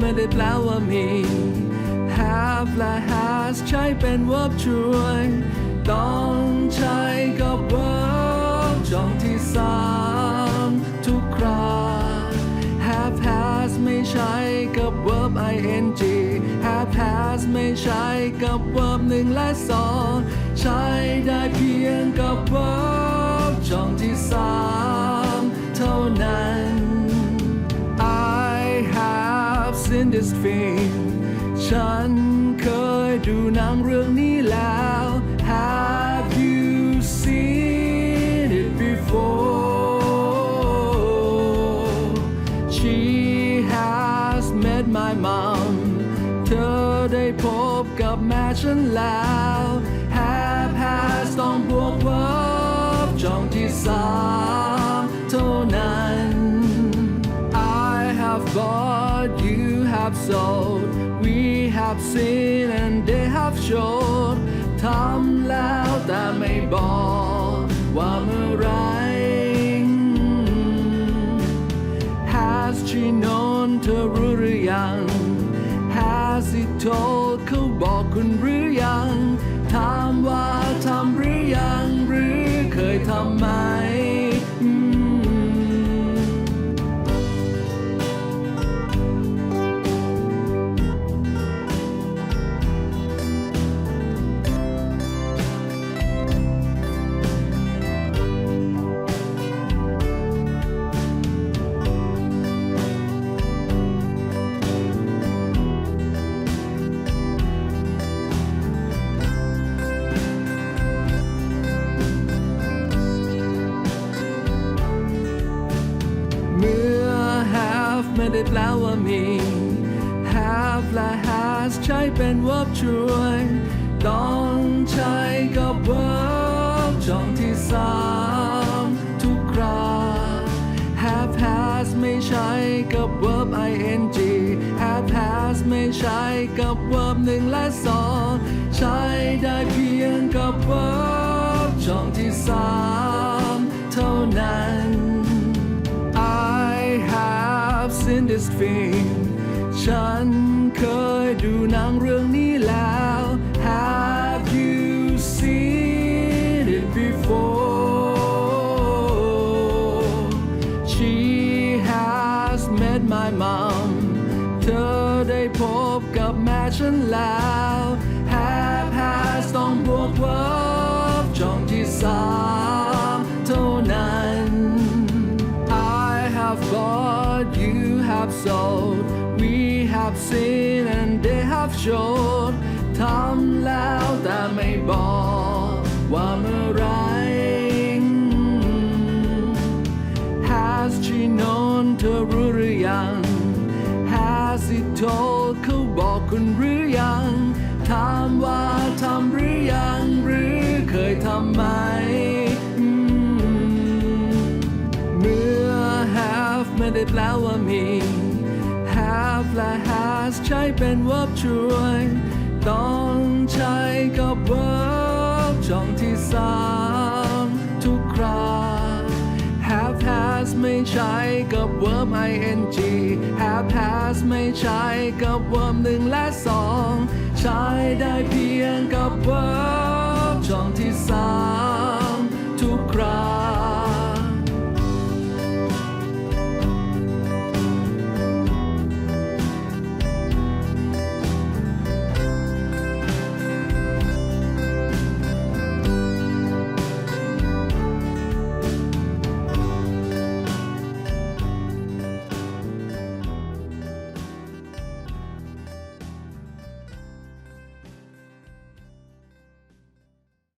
ไม่ได้แปลว่ามี have และ has ใช้เป็น verb ช่วยต้องใช้กับ verb ช่องที่สามทุกครา have has ไม่ใช้กับ verb ing have has ไม่ใช้กับ verb หนึ่งและสองใช้ได้เพียงกับ verb ช่องที่สามเท่านั้น seen this film ฉันเคยดูหนังเรื่องนี้แล้ว Have you seen it before She has met my mom เธอได้พบกับแม่ฉันแล้ว Have has ต้องบวก verb ช่องที่สา have sold, we have seen and they have showed ทำแล้วแต่ไม่บอกว่าเมื่อไหร ไม่ได้แปลว่ามี have และ has ใช้เป็น verb ช่วย ต้องใช้กับ verb ช่องที่สามทุกครา have has ไม่ใช้กับ verb ing have has ไม่ใช้กับ verb หนึ่งและสองใช้ได้เพียงกับ verb ช่องที่สาม have seen this film ฉันเคยดูหนังเรื่องนี้แล้ว Have you seen it before She has met my mom เธอได้พบกับแม่ฉันแล้ว Have has ต้องบวก verb ช่องที่สาม sold, we have seen and they have showed ทำแล้วแต่ไม่บอกว่าเมื่อไร Has she known เธอรู้หรือยัง Has he told เขาบอกคุณหรือยัง ถามว่าทำหรือยังหรือเคยทำไหม has ใช้เป็น verb ช่วยต้องใช้กับ verb ช่องที่สามทุกครา have has ไม่ใช้กับ verb ing have has ไม่ใช้กับ verb หนึ่งและสองใช้ได้เพียงกับ verb